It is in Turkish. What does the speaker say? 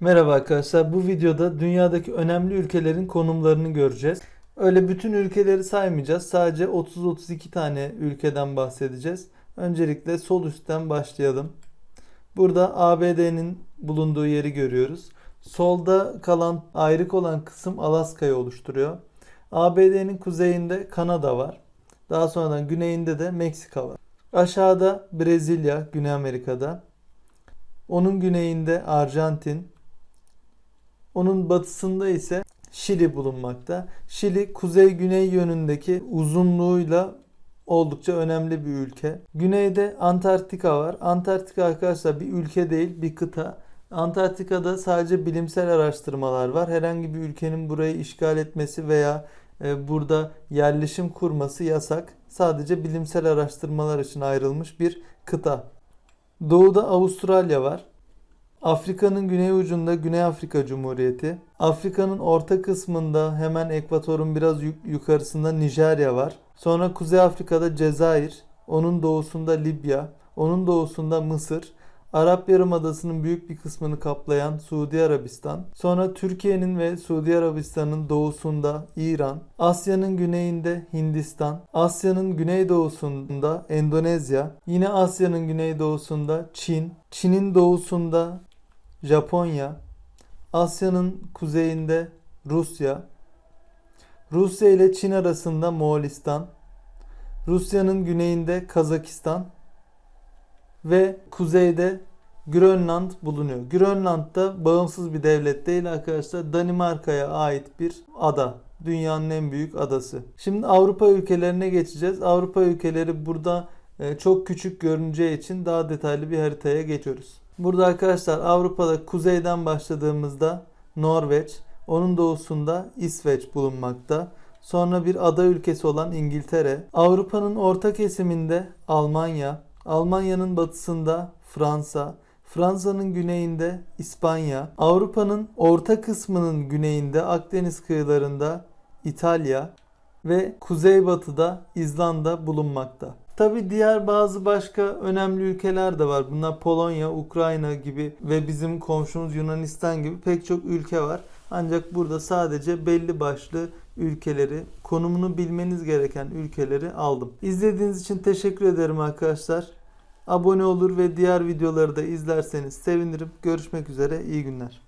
Merhaba arkadaşlar. Bu videoda dünyadaki önemli ülkelerin konumlarını göreceğiz. Öyle bütün ülkeleri saymayacağız. Sadece 30-32 tane ülkeden bahsedeceğiz. Öncelikle sol üstten başlayalım. Burada ABD'nin bulunduğu yeri görüyoruz. Solda kalan ayrık olan kısım Alaska'yı oluşturuyor. ABD'nin kuzeyinde Kanada var. Daha sonradan güneyinde de Meksika var. Aşağıda Brezilya, Güney Amerika'da. Onun güneyinde Arjantin, onun batısında ise Şili bulunmakta. Şili kuzey-güney yönündeki uzunluğuyla oldukça önemli bir ülke. Güneyde Antarktika var. Antarktika arkadaşlar bir ülke değil, bir kıta. Antarktika'da sadece bilimsel araştırmalar var. Herhangi bir ülkenin burayı işgal etmesi veya e, burada yerleşim kurması yasak. Sadece bilimsel araştırmalar için ayrılmış bir kıta. Doğuda Avustralya var. Afrika'nın güney ucunda Güney Afrika Cumhuriyeti. Afrika'nın orta kısmında hemen ekvatorun biraz yuk- yukarısında Nijerya var. Sonra Kuzey Afrika'da Cezayir, onun doğusunda Libya, onun doğusunda Mısır, Arap Yarımadası'nın büyük bir kısmını kaplayan Suudi Arabistan, sonra Türkiye'nin ve Suudi Arabistan'ın doğusunda İran, Asya'nın güneyinde Hindistan, Asya'nın güneydoğusunda Endonezya, yine Asya'nın güneydoğusunda Çin, Çin'in doğusunda Japonya, Asya'nın kuzeyinde Rusya, Rusya ile Çin arasında Moğolistan, Rusya'nın güneyinde Kazakistan ve kuzeyde Grönland bulunuyor. Grönland da bağımsız bir devlet değil arkadaşlar. Danimarka'ya ait bir ada. Dünyanın en büyük adası. Şimdi Avrupa ülkelerine geçeceğiz. Avrupa ülkeleri burada e, çok küçük görüneceği için daha detaylı bir haritaya geçiyoruz. Burada arkadaşlar Avrupa'da kuzeyden başladığımızda Norveç, onun doğusunda İsveç bulunmakta. Sonra bir ada ülkesi olan İngiltere, Avrupa'nın orta kesiminde Almanya, Almanya'nın batısında Fransa, Fransa'nın güneyinde İspanya, Avrupa'nın orta kısmının güneyinde Akdeniz kıyılarında İtalya ve kuzeybatıda İzlanda bulunmakta. Tabi diğer bazı başka önemli ülkeler de var. Bunlar Polonya, Ukrayna gibi ve bizim komşumuz Yunanistan gibi pek çok ülke var. Ancak burada sadece belli başlı ülkeleri, konumunu bilmeniz gereken ülkeleri aldım. İzlediğiniz için teşekkür ederim arkadaşlar. Abone olur ve diğer videoları da izlerseniz sevinirim. Görüşmek üzere, iyi günler.